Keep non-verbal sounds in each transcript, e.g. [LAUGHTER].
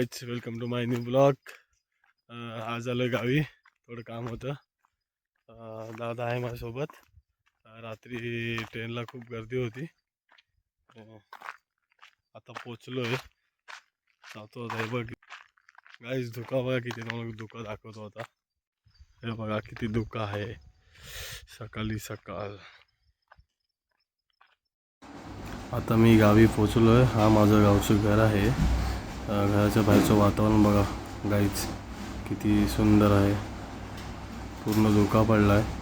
Guys welcome to my new blog आज आलं गावी. थोडं काम होतं. Uh, दादा आहे माझ्यासोबत. Uh, रात्री ट्रेनला खूप गर्दी होती. Uh, आता पोचलो आहे जातो आहे बघ. गाईज धुका बघा किती तुम्हाला धुका दाखवतो आता. हे बघा किती धुका आहे. सकाळी सकाळ. आता मी गावी पोचलो आहे हा माझं गावचं घर आहे. घराच्या बाहेरचं वातावरण बघा. गाईच किती सुंदर आहे. पूर्ण धोका पडला आहे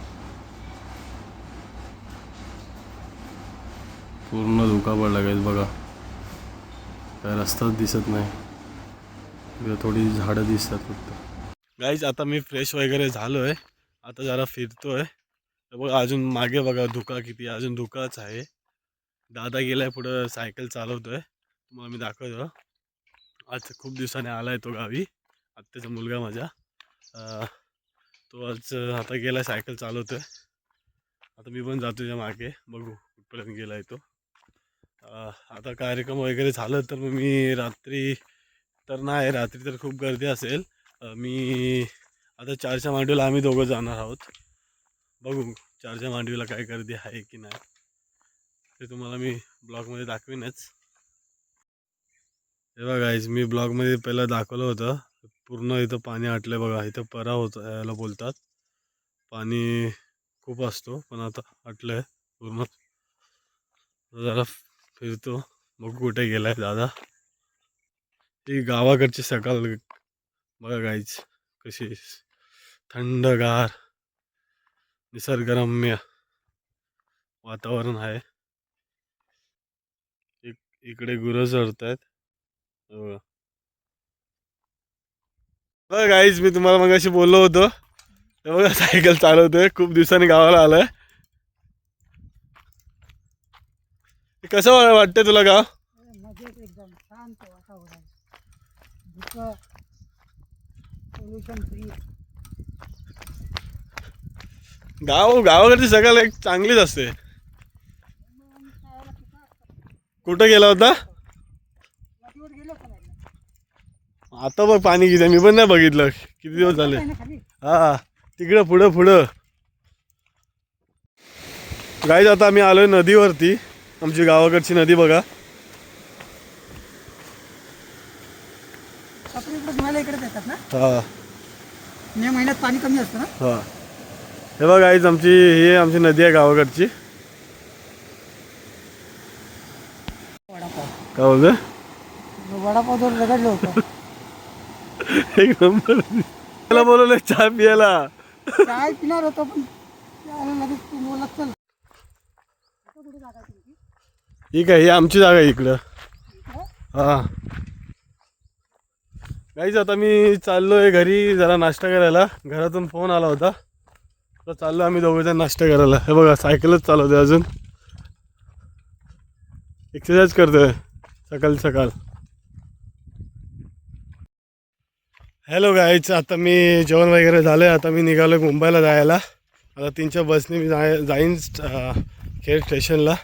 पूर्ण धोका पडला गाईज बघा. काय रस्ताच दिसत नाही. थोडी झाडं दिसतात फक्त. गाईज आता मी फ्रेश वगैरे झालो आहे आता जरा फिरतोय. तर बघा अजून मागे बघा धुका किती आहे, अजून धुकाच आहे. दादा गेलाय पुढं सायकल चालवतोय. तुम्हाला मी दाखवतो. आज खूप दिवसाने आहे तो गावी. आत्याचा मुलगा माझा. तो आज आता गेला सायकल चालवतो आता मी पण जातो त्याच्यामागे. बघू कुठपर्यंत गेला आहे तो आता कार्यक्रम वगैरे झालं तर मग मी रात्री तर नाही रात्री तर खूप गर्दी असेल. मी आता चारच्या मांडवीला आम्ही दोघं जाणार आहोत. बघू चारच्या मांडवीला काय गर्दी आहे की नाही. ते तुम्हाला मी ब्लॉगमध्ये दाखवीनच. हे बघा मी ब्लॉगमध्ये पहिलं दाखवलं होतं. पूर्ण इथं पाणी आटलं बघा. इथं परा होतं याला बोलतात. पाणी खूप असतो पण आता आटलं आहे पूर्ण. जरा फिरतो. बघू कुठे गेलाय दादा. ही गावाकडची सकाळ. बघा गाईच कशी थंडगार निसर्गरम्य वातावरण आहे. इक- इकडे गुरं चढत आहेत गाईज मी तुम्हाला मग अशी बोललो होतो. बघा सायकल चालवतोय खूप दिवसांनी गावाला आलोय. कसं वाटतंय तुला गाव? गाव गावाकडची सकाळ एक चांगलीच असते. कुठं गेला होता नदीवर गेलो का नाही आता बघ पाणी किती. मी पण नाही बघितलं. किती दिवस झाले? हा तिकडं पुढं पुढं. गाईज आता आम्ही आलोय नदीवरती. आमची गावाकडची नदी बघा. हा. मे महिन्यात पाणी कमी असतं ना? हा. हे बघा गाईज आमची ही आमची नदी आहे गावाकडची. काय बोलतोय? वडापाव रगडलं होतं. [LAUGHS] एक नंबर. त्याला बोलवलं चहा पियाला. काय पिणार होतो पण? लगेच तू बोलत चल. ही आमची जागा आहे इकडं? हा. काहीच आता मी चाललोय घरी जरा नाश्ता करायला. घरातून फोन आला होता. तर चाललो आम्ही दोघं जण नाश्ता करायला. हे बघा सायकलच चालवतोय अजून. एक्सरसाइज करतोय. सकाळ सकाळ. हॅलो गाईच आता मी जेवण वगैरे झालं आहे आता मी निघालो मुंबईला जायला. आता तीनच्या बसने मी जाय जाईन खेड स्टेशनला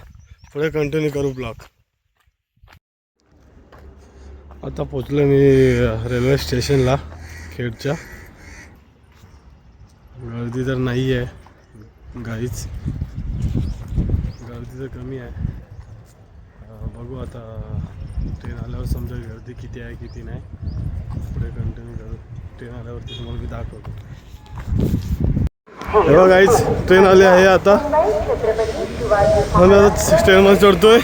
पुढे कंटिन्यू करू ब्लॉक आता पोचलो मी रेल्वे स्टेशनला खेडच्या. गर्दी तर नाही आहे. गाईच. गर्दी तर कमी आहे. बघू आता ट्रेन आल्यावर समजा गर्दी किती आहे किती नाही पुढे कंटिन्यू करू. ट्रेन आल्यावरती तुम्हाला मी दाखवतो. बघा गाईच ट्रेन आली आहे आता. आम्ही आता ट्रेनमध्ये चढतोय.